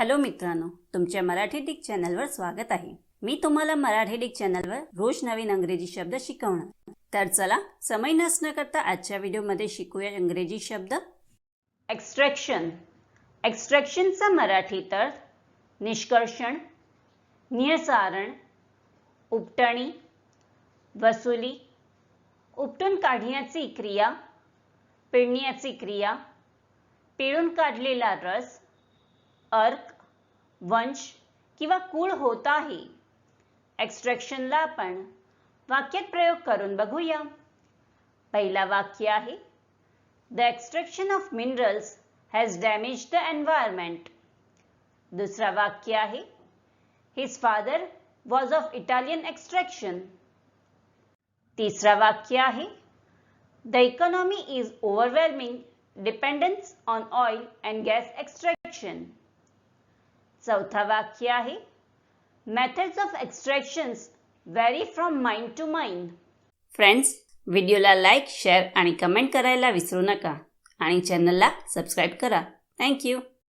Hello मित्रांनो तुमच्या Marathi Dick चॅनलवर स्वागत आहे. मी तुम्हाला मराठी डिक चॅनलवर रोज नवीन अंग्रेजी शब्द शिकवणार. तर चला समय नसणं करता आजच्या व्हिडिओमध्ये शिकूया इंग्रजी शब्द. एक्स्ट्रॅक्शन एक्स्ट्रॅक्शनचा मराठी तर निष्कर्षण नियसारण उपटणी वसुली उपटून काढण्याची क्रिया पिळण्याची क्रिया पिळून काढलेला रस अर्क वंश किंवा कुळ होत आहे. एक्स्ट्रॅक्शनला आपण वाक्यात प्रयोग करून बघूया. पहिला वाक्य आहे the extraction of minerals has damage the environment दुसरा वाक्य आहे his father was of Italian extraction तिसरा वाक्य आहे the economy is overwhelming dependence on oil and gas extraction चौथा वाक्य आहे. Methods of extractions vary from mind to mind friends व्हिडिओला लाईक शेअर आणि कमेंट करायला विसरू नका. आणि चॅनलला सबस्क्राईब करा. थँक्यू